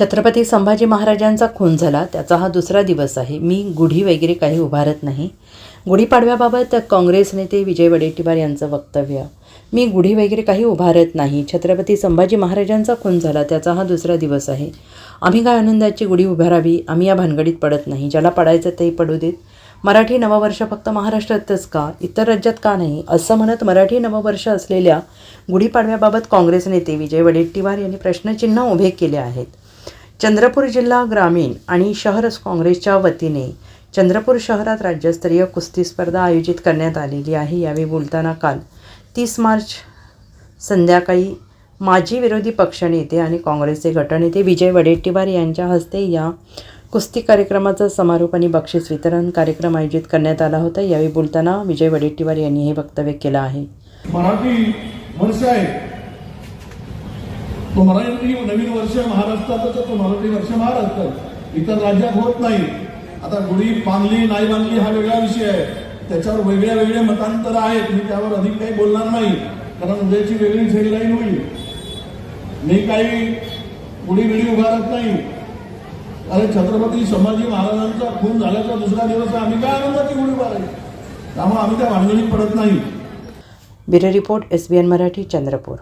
छत्रपती संभाजी महाराजांचा खून झाला. त्याचा हा दुसरा दिवस आहे. मी गुढी वगैरे काही उभारत नाही. गुढीपाडव्याबाबत काँग्रेस नेते विजय वडेट्टीवार यांचं वक्तव्य. मी गुढी वगैरे काही उभारत नाही. छत्रपती संभाजी महाराजांचा खून झाला. त्याचा हा दुसरा दिवस आहे. आम्ही काय आनंदाची गुढी उभारावी? आम्ही या भानगडीत पडत नाही. ज्याला पडायचं ते पडू देत. मराठी नववर्ष फक्त महाराष्ट्रातच का? इतर राज्यात का नाही? असं म्हणत मराठी नववर्ष असलेल्या गुढीपाडव्याबाबत काँग्रेस नेते विजय वडेट्टीवार यांनी प्रश्नचिन्ह उभे केले आहेत. चंद्रपूर जिल्हा ग्रामीण आणि शहर काँग्रेसच्या वतीने चंद्रपूर शहरात राज्यस्तरीय कुस्ती स्पर्धा आयोजित करण्यात आलेली आहे. यावेळी बोलताना काल तीस मार्च संध्याकाळी माजी विरोधी पक्षनेते आणि काँग्रेसचे गटनेते विजय वडेट्टीवार यांच्या हस्ते या कुस्ती कार्यक्रमाचा समारोप आणि बक्षीस वितरण कार्यक्रम आयोजित करण्यात आला होता. यावेळी बोलताना विजय वडेट्टीवार यांनी हे वक्तव्य केलं आहे. मराठी आहे तो मराठी म्हणजे नवीन वर्ष महाराष्ट्रातच तर तो मराठी वर्ष महाराष्ट्रात इतर राज्यात होत नाही. आता गुढी बांधली नाही बांधली हा वेगळा विषय आहे. त्याच्यावर वेगळ्या वेगळे मतांतर आहेत. मी त्यावर अधिक काही बोलणार नाही. कारण उद्याची वेगळी हेडलाईन होईल. मी काही गुढी बिडी उभारत नाही. अरे छत्रपती संभाजी महाराजांचा खून झाल्याचा दुसरा दिवस आम्ही काय आनंदाची गुढी उभारायची? त्यामुळे आम्ही त्या भांडणीत पडत नाही. Bureau report S B N Marathi Chandrapur.